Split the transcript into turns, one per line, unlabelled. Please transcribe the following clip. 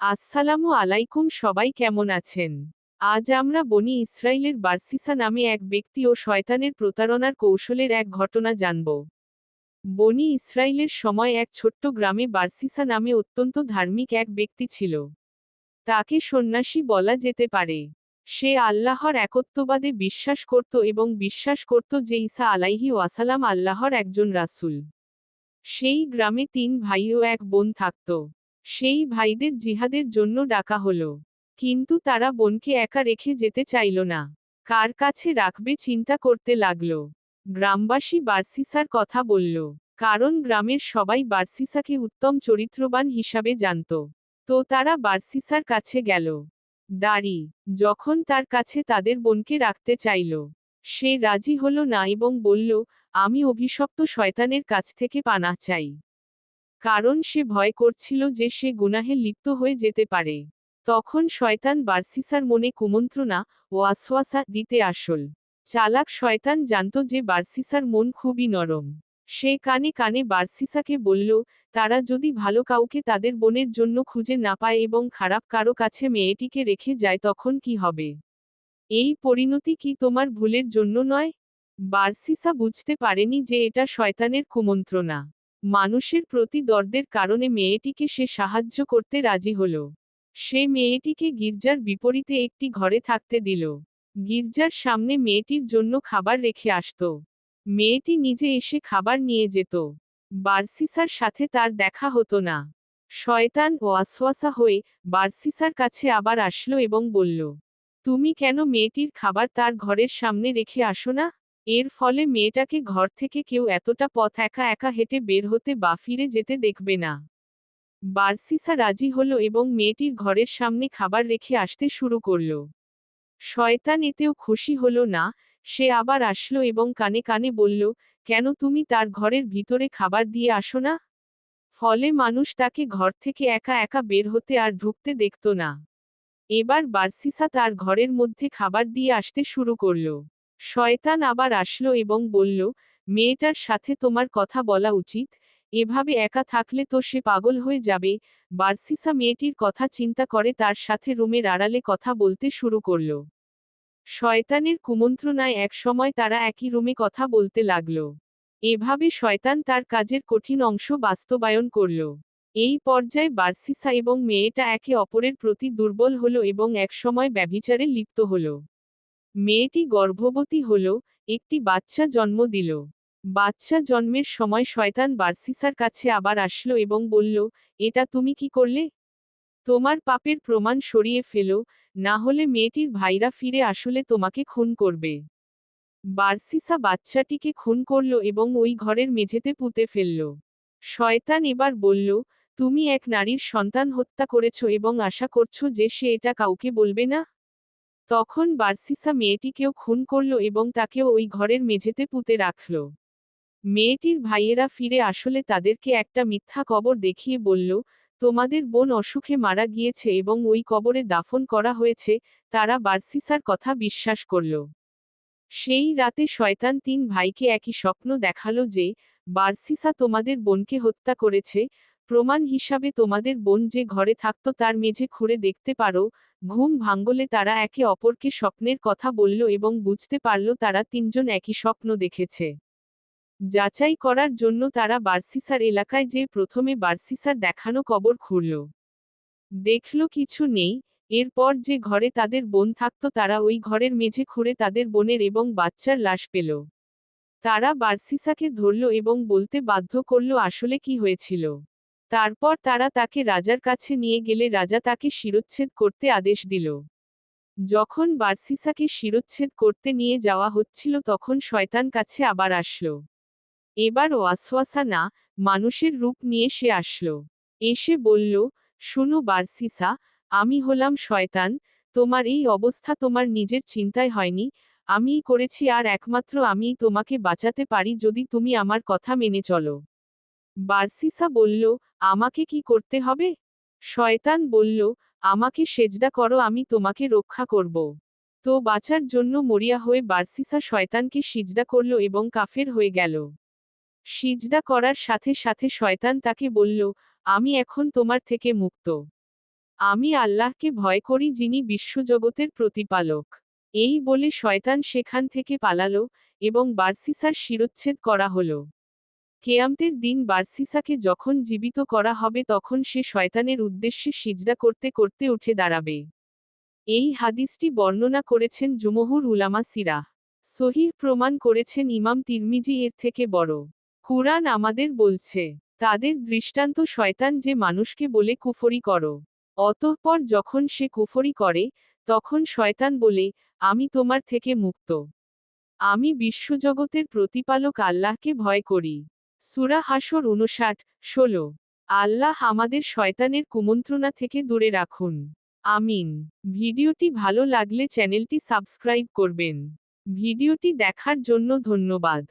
আসসালামু আলাইকুম, সবাই কেমন আছেন? আজ আমরা বনি ইসরায়েলের বার্সিসা নামে এক ব্যক্তি ও শয়তানের প্রতারণার কৌশলের এক ঘটনা জানব। বনি ইসরায়েলের সময় এক ছোট্ট গ্রামে বার্সিসা নামে অত্যন্ত ধার্মিক এক ব্যক্তি ছিল। তাকে সন্ন্যাসী বলা যেতে পারে। সে আল্লাহর একত্ববাদে বিশ্বাস করত এবং বিশ্বাস করত যে ঈসা আলাইহি ওয়াসালাম আল্লাহর একজন রাসূল। সেই গ্রামে তিন ভাই ও এক বোন থাকত। সেই ভাইদের জিহাদের জন্য ডাকা হলো। কিন্তু তারা বোনকে একা রেখে যেতে চাইল না। কার কাছে রাখবে চিন্তা করতে লাগল। গ্রামবাসী বার্সিসার কথা বলল, কারণ গ্রামের সবাই বার্সিসাকে উত্তম চরিত্রবান হিসাবে জানত। তো তারা বার্সিসার কাছে গেল। দাড়ি, যখন তার কাছে তাদের বোনকে রাখতে চাইল, সে রাজি হলো না এবং বলল, আমি অভিশপ্ত শয়তানের কাছ থেকে পানা চাই। কারণ সে ভয় করছিল যে সে গুনাহে লিপ্ত হয়ে যেতে পারে। তখন শয়তান বার্সিসার মনে কুমন্ত্রণা ও আশ্বাসা দিতে আসল। চালাক শয়তান জানত যে বার্সিসার মন খুবই নরম। সে কানে কানে বার্সিসাকে বলল, তারা যদি ভালো কাউকে তাদের বোনের জন্য খুঁজে না পায় এবং খারাপ কারও কাছে মেয়েটিকে রেখে যায় তখন কি হবে? এই পরিণতি কি তোমার ভুলের জন্য নয়? বার্সিসা বুঝতে পারেনি যে এটা শয়তানের কুমন্ত্রণা। মানুষের প্রতি দর্দের কারণে মেয়েটিকে সে সাহায্য করতে রাজি হল। সে মেয়েটিকে গির্জার বিপরীতে একটি ঘরে থাকতে দিল। গির্জার সামনে মেয়েটির জন্য খাবার রেখে আসত। মেয়েটি নিজে এসে খাবার নিয়ে যেত। বার্সিসার সাথে তার দেখা হতো না। শয়তান ও আশ্বাসা হয়ে বার্সিসার কাছে আবার আসলো এবং বলল, তুমি কেন মেয়েটির খাবার তার ঘরের সামনে রেখে আসো না? এর ফলে মেয়েটাকে ঘর থেকে কেউ এতটা পথ একা একা হেঁটে বের হতে বা ফিরে যেতে দেখবে না। বার্সিসা রাজি হলো এবং মেয়েটির ঘরের সামনে খাবার রেখে আসতে শুরু করল। শয়তান এতেও খুশি হল না, সে আবার আসলো এবং কানে কানে বলল, কেন তুমি তার ঘরের ভিতরে খাবার দিয়ে আসো না? ফলে মানুষ তাকে ঘর থেকে একা একা বের হতে আর ঢুকতে দেখত না। এবার বার্সিসা তার ঘরের মধ্যে খাবার দিয়ে আসতে শুরু করল। শয়তান আবার আসলো এবং বলল, মেয়েটার সাথে তোমার কথা বলা উচিত, এভাবে একা থাকলে তো সে পাগল হয়ে যাবে। বার্সিসা মেয়েটির কথা চিন্তা করে তার সাথে রুমের আড়ালে কথা বলতে শুরু করল। শয়তানের কুমন্ত্রণায় এক সময় তারা একই রুমে কথা বলতে লাগল। এভাবে শয়তান তার কাজের কঠিন অংশ বাস্তবায়ন করল। এই পর্যায়ে বার্সিসা এবং মেয়েটা একে অপরের প্রতি দুর্বল হল এবং একসময় ব্যভিচারে লিপ্ত হল। মেয়েটি গর্ভবতী হল একটি বাচ্চা জন্ম দিল। বাচ্চা জন্মের সময় শয়তান বার্সিসার কাছে আবার আসলো এবং বলল, এটা তুমি কি করলে? তোমার পাপের প্রমাণ সরিয়ে ফেলো, না হলে মেয়েটির ভাইরা ফিরে আসলে তোমাকে খুন করবে বার্সিসা বাচ্চাটিকে খুন করল এবং ওই ঘরের মেঝেতে পুঁতে ফেলল। শয়তান এবার বলল, তুমি এক নারীর সন্তান হত্যা করেছ এবং আশা করছ যে সে এটা কাউকে বলবে না? তখন বার্সিসা মেয়েটিকেও খুন করল এবং তাকেও ওই ঘরের মেঝেতে পুঁতে রাখল। মেয়েটির ভাইয়েরা ফিরে আসলে তাদেরকে একটা মিথ্যা কবর দেখিয়ে বলল, তোমাদের বোন অসুখে মারা গিয়েছে এবং ওই কবরে দাফন করা হয়েছে, তারা বার্সিসার কথা বিশ্বাস করল। সেই রাতে শয়তান তিন ভাইকে একই স্বপ্ন দেখাল যে, বার্সিসা তোমাদের বোনকে হত্যা করেছে প্রমাণ হিসাবে তোমাদের বোন যে ঘরে থাকত তার মেঝে খুঁড়ে দেখতে পারো, ঘুম ভাঙ্গলে তারা একে অপরকে স্বপ্নের কথা বলল এবং বুঝতে পারল তারা তিনজন একই স্বপ্ন দেখেছে। যাচাই করার জন্য তারা বার্সিসার এলাকায় যে প্রথমে বার্সিসার দেখানো কবর খুঁড়ল। দেখল কিছু নেই, এরপর যে ঘরে তাদের বোন থাকত তারা ওই ঘরের মেঝে খুঁড়ে তাদের বোনের এবং বাচ্চার লাশ পেল। তারা বার্সিসাকে ধরল এবং বলতে বাধ্য করল আসলে কি হয়েছিল। তারপর তারা তাকে রাজার কাছে নিয়ে গেলে রাজা তাকে শিরোচ্ছেদ করতে আদেশ দিল। যখন বার্সিসাকে শিরোচ্ছেদ করতে নিয়ে যাওয়া হচ্ছিল তখন শয়তান কাছে আবার আসলো। এবার ওয়াসওয়াসা না, মানুষের রূপ নিয়ে সে আসলো। এসে বলল, শুনো বার্সিসা, আমি হলাম শয়তান, তোমার এই অবস্থা তোমার নিজের চিন্তায় হয়নি, আমিই করেছি আর একমাত্র আমিই তোমাকে বাঁচাতে পারি যদি তুমি আমার কথা মেনে চলো। বার্সিসা বলল, আমাকে কি করতে হবে? শয়তান বলল, আমাকে সেজদা করো, আমি তোমাকে রক্ষা করব। তো বাঁচার জন্য মরিয়া হয়ে বার্সিসা শয়তানকে সিজদা করল এবং কাফের হয়ে গেল। সিজদা করার সাথে সাথে শয়তান তাকে বলল, আমি এখন তোমার থেকে মুক্ত। আমি আল্লাহকে ভয় করি যিনি বিশ্বজগতের প্রতিপালক। এই বলে শয়তান সেখান থেকে পালালো এবং বার্সিসার শিরচ্ছেদ করা হলো। কেয়ামতের দিন বার্সিসাকে যখন জীবিত করা হবে তখন সে শয়তানের উদ্দেশ্যে সিজদা করতে করতে উঠে দাঁড়াবে। এই হাদিসটি বর্ণনা করেছেন জুমহুর উলামা সিরা। সহিহ প্রমাণ করেছেন ইমাম তিরমিজি এর থেকে বড়। কুরআন আমাদের বলছে, তাদের দৃষ্টান্ত শয়তান যে মানুষকে বলে কুফরি করো। অতঃপর যখন সে কুফরি করে, তখন শয়তান বলে, আমি তোমার থেকে মুক্ত। আমি বিশ্বজগতের প্রতিপালক আল্লাহকে ভয় করি। সুরা হাসর উনষাট ষোলো। আল্লাহ আমাদের শয়তানের কুমন্ত্রণা থেকে দূরে রাখুন। আমিন। ভিডিওটি ভালো লাগলে চ্যানেলটি সাবস্ক্রাইব করবেন। ভিডিওটি দেখার জন্য ধন্যবাদ।